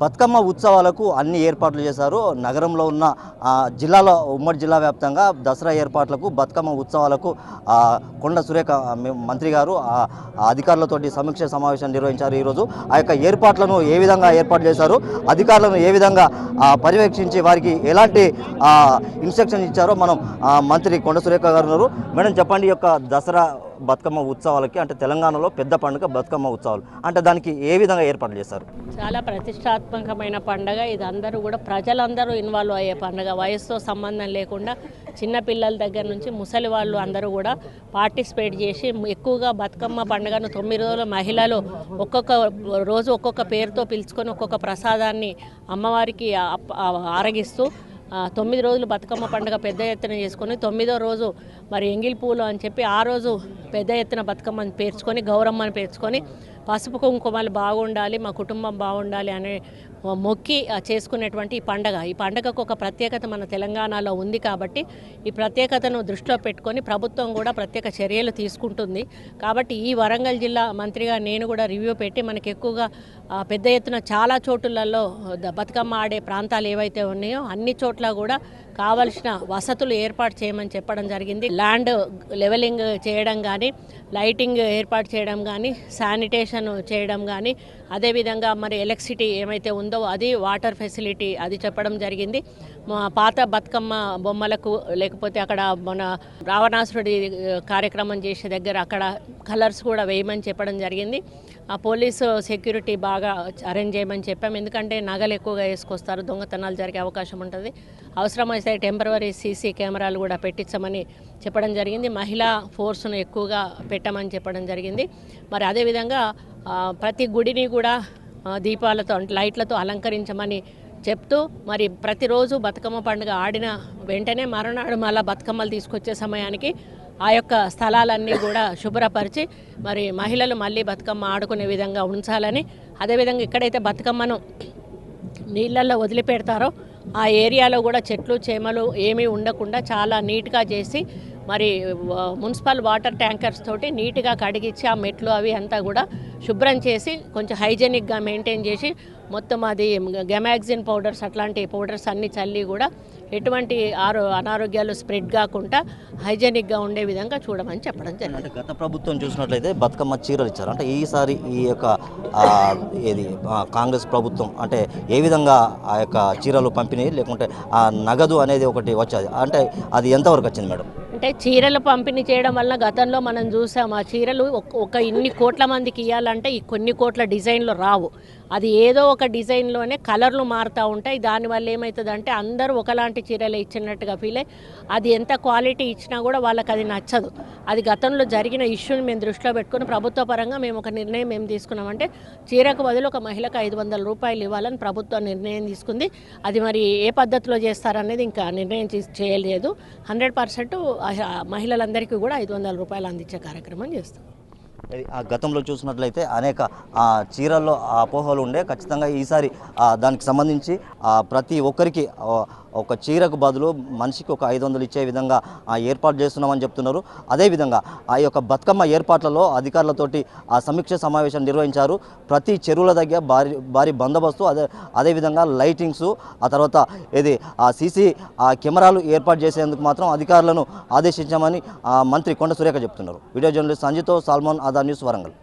బతుకమ్మ ఉత్సవాలకు అన్ని ఏర్పాట్లు చేశారు. నగరంలో ఉన్న జిల్లాలో ఉమ్మడి జిల్లా వ్యాప్తంగా దసరా ఏర్పాట్లకు బతుకమ్మ ఉత్సవాలకు కొండ సురేఖ మంత్రి గారు అధికారులతోటి సమీక్ష సమావేశం నిర్వహించారు ఈరోజు. ఆ యొక్క ఏర్పాట్లను ఏ విధంగా ఏర్పాటు చేశారు అధికారులను ఏ విధంగా పర్యవేక్షించి వారికి ఎలాంటి ఇన్స్ట్రక్షన్ ఇచ్చారో మనం మంత్రి కొండ సురేఖ గారు ఉన్నారు. మేడం చెప్పండి ఈ యొక్క దసరా బతుకమ్మ ఉత్సవాలకి అంటే తెలంగాణలో పెద్ద పండుగ బతుకమ్మ ఉత్సవాలు. అంటే దానికి ఏ విధంగా ఏర్పాట్లు చేస్తారు చాలా ప్రతిష్టాత్మకమైన పండుగ. ఇది అందరూ కూడా ప్రజలందరూ ఇన్వాల్వ్ అయ్యే పండుగ. వయసుతో సంబంధం లేకుండా చిన్నపిల్లల దగ్గర నుంచి ముసలి వాళ్ళు అందరూ కూడా పార్టిసిపేట్ చేసి ఎక్కువగా బతుకమ్మ పండుగను తొమ్మిది రోజుల మహిళలు ఒక్కొక్క రోజు ఒక్కొక్క పేరుతో పిలుచుకొని ఒక్కొక్క ప్రసాదాన్ని అమ్మవారికి ఆరగిస్తూ తొమ్మిది రోజులు బతుకమ్మ పండుగ పెద్ద ఎత్తున చేసుకొని తొమ్మిదో రోజు మరి ఎంగిల్ పూలు అని చెప్పి ఆ రోజు పెద్ద ఎత్తున బతుకమ్మని పేర్చుకొని గౌరమ్మని పేర్చుకొని పసుపు కుంకుమలు బాగుండాలి మా కుటుంబం బాగుండాలి అనే మొక్కి చేసుకునేటువంటి ఈ పండగ. ఈ పండగకు ఒక ప్రత్యేకత మన తెలంగాణలో ఉంది కాబట్టి ఈ ప్రత్యేకతను దృష్టిలో పెట్టుకొని ప్రభుత్వం కూడా ప్రత్యేక చర్యలు తీసుకుంటుంది. కాబట్టి ఈ వరంగల్ జిల్లా మంత్రిగా నేను కూడా రివ్యూ పెట్టి మనకి ఎక్కువగా పెద్ద ఎత్తున చాలా చోటులలో ద- బతుకమ్మ ఆడే ప్రాంతాలు ఏవైతే ఉన్నాయో అన్ని చోట్ల కూడా కావలసిన వసతులు ఏర్పాటు చేయమని చెప్పడం జరిగింది. ల్యాండ్ లెవెలింగ్ చేయడం కానీ లైటింగ్ ఏర్పాటు చేయడం కానీ శానిటేషన్ చేయడం కానీ అదేవిధంగా మరి ఎలక్ట్రిసిటీ ఏమైతే ఉందో అది వాటర్ ఫెసిలిటీ అది చెప్పడం జరిగింది. పాత బతుకమ్మ బొమ్మలకు లేకపోతే అక్కడ మన రావణాసురుడి కార్యక్రమం చేసే దగ్గర అక్కడ కలర్స్ కూడా వేయమని చెప్పడం జరిగింది. ఆ పోలీసు సెక్యూరిటీ బాగా అరేంజ్ చేయమని చెప్పాం ఎందుకంటే నగలు ఎక్కువగా వేసుకొస్తారు దొంగతనాలు జరిగే అవకాశం ఉంటుంది. అవసరమైతే టెంపరవరీ సీసీ కెమెరాలు కూడా పెట్టించమని చెప్పడం జరిగింది. మహిళా ఫోర్స్ను ఎక్కువగా పెట్టమని చెప్పడం జరిగింది. మరి అదేవిధంగా ప్రతి గుడిని కూడా దీపాలతో లైట్లతో అలంకరించమని చెప్తూ మరి ప్రతిరోజు బతుకమ్మ పండుగ ఆడిన వెంటనే మరునాడు మళ్ళా బతుకమ్మలు తీసుకొచ్చే సమయానికి ఆ యొక్క స్థలాలన్నీ కూడా శుభ్రపరిచి మరి మహిళలు మళ్ళీ బతుకమ్మ ఆడుకునే విధంగా ఉంచాలని అదేవిధంగా ఎక్కడైతే బతుకమ్మను నీళ్ళల్లో వదిలిపెడతారో ఆ ఏరియాలో కూడా చెట్లు చేమలు ఏమీ ఉండకుండా చాలా నీట్గా చేసి మరి మున్సిపల్ వాటర్ ట్యాంకర్స్ తోటి నీట్గా కడిగిచ్చి ఆ మెట్లు అవి అంతా కూడా శుభ్రం చేసి కొంచెం హైజెనిక్గా మెయింటైన్ చేసి మొత్తం అది గెమాక్సిన్ పౌడర్స్ అట్లాంటి పౌడర్స్ అన్నీ చల్లి కూడా ఎటువంటి ఆరో అనారోగ్యాలు స్ప్రెడ్ కాకుండా హైజెనిక్గా ఉండే విధంగా చూడమని చెప్పడం జరిగింది. అంటే గత ప్రభుత్వం చూసినట్లయితే బతుకమ్మ చీరలు ఇచ్చారు. అంటే ఈసారి ఈ యొక్క ఏది కాంగ్రెస్ ప్రభుత్వం అంటే ఏ విధంగా ఆ యొక్క చీరలు పంపిణీ లేకుంటే ఆ నగదు అనేది ఒకటి వచ్చేది. అంటే అది ఎంతవరకు వచ్చింది మేడం? అంటే చీరలు పంపిణీ చేయడం వల్ల గతంలో మనం చూసాం ఆ చీరలు ఒక- ఒక ఇన్ని కోట్ల మందికి ఇవ్వాలంటే ఈ కొన్ని కోట్ల డిజైన్లు రావు. అది ఏదో ఒక డిజైన్లోనే కలర్లు మారుతూ ఉంటాయి. దానివల్ల ఏమవుతుందంటే అందరూ ఒకలాంటి చీరలే ఇచ్చినట్టుగా ఫీల్ అయ్యి అది ఎంత క్వాలిటీ ఇచ్చినా కూడా వాళ్ళకి అది నచ్చదు. అది గతంలో జరిగిన ఇష్యూని మేము దృష్టిలో పెట్టుకుని ప్రభుత్వ పరంగా మేము ఒక నిర్ణయం ఏం తీసుకున్నామంటే చీరకు బదులు ఒక మహిళకు ఐదు వందల రూపాయలు ఇవ్వాలని ప్రభుత్వం నిర్ణయం తీసుకుంది. అది మరి ఏ పద్ధతిలో చేస్తారనేది ఇంకా నిర్ణయం చేయలేదు. హండ్రెడ్ పర్సెంట్ మహిళలందరికీ కూడా ఐదు వందల రూపాయలు అందించే కార్యక్రమం చేస్తాం. ఆ గతంలో చూసినట్లయితే అనేక చీరల్లో అపోహలు ఉండే ఖచ్చితంగా ఈసారి దానికి సంబంధించి ప్రతి ఒక్కరికి ఒక చీరకు బదులు మనిషికి ఒక ఐదు వందలు ఇచ్చే విధంగా ఆ ఏర్పాటు చేస్తున్నామని చెప్తున్నారు. అదేవిధంగా ఆ యొక్క బతుకమ్మ ఏర్పాట్లలో అధికారులతోటి ఆ సమీక్ష సమావేశం నిర్వహించారు. ప్రతి చెరువుల దగ్గర భారీ భారీ బందోబస్తు అదే అదేవిధంగా లైటింగ్స్ ఆ తర్వాత ఇది ఆ సీసీ ఆ కెమెరాలు ఏర్పాటు చేసేందుకు మాత్రం అధికారులను ఆదేశించామని ఆ మంత్రి కొండ సురేఖ చెప్తున్నారు. వీడియో జర్నలిస్ట్ సంజయ్తో సాల్మోన్ ఆదా న్యూస్ వరంగల్.